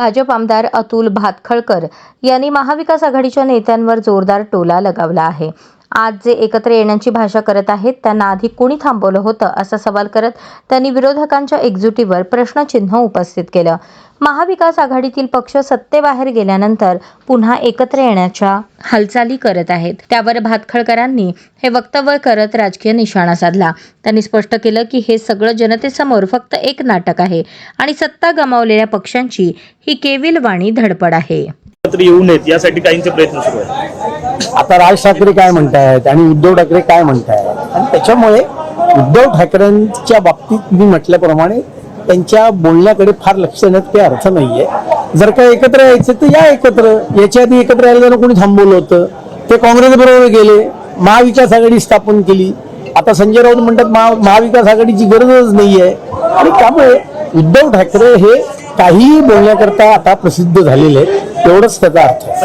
भाजप आमदार अतुल भातखळकर यांनी महाविकास आघाडीच्या नेत्यांवर जोरदार टोला लगावला आहे. आज जे एकत्र येण्याची भाषा करत आहेत त्यांना आधी कोणी थांबवलं होतं असा सवाल करत त्यांनी विरोधकांच्या एकजुटीवर प्रश्नचिन्ह उपस्थित केलं. महाविकास आघाडीतील पक्ष सत्तेबाहेर गेल्यानंतर पुन्हा एकत्र येण्याच्या हालचाली करत आहेत. त्यावर भातखळकरांनी हे वक्तव्य करत राजकीय निशाणा साधला. त्यांनी स्पष्ट केलं की हे सगळं जनतेसमोर फक्त एक नाटक आहे आणि सत्ता गमावलेल्या पक्षांची ही केविलवाणी धडपड आहे. एकत्र येऊ नयेत यासाठी काहींचे प्रयत्न सुरू आहेत. आता राज ठाकरे काय म्हणतायत आणि उद्धव ठाकरे काय म्हणतायत? आणि त्याच्यामुळे उद्धव ठाकरेंच्या बाबतीत मी म्हटल्याप्रमाणे त्यांच्या बोलण्याकडे फार लक्ष देण्यात काही अर्थ नाहीये. जर का एकत्र यायचं तर या एकत्र. याच्या आधी एकत्र यायला त्यांना कोणी थांबवलं होतं? ते काँग्रेस बरोबर गेले. महाविकास आघाडी स्थापन केली. आता संजय राऊत म्हणतात महा महाविकास आघाडीची गरजच नाहीये. आणि त्यामुळे उद्धव ठाकरे हे काहीही बोलण्याकरता आता प्रसिद्ध झालेले आहेत. एवढंच त्याचा अर्थ. आहे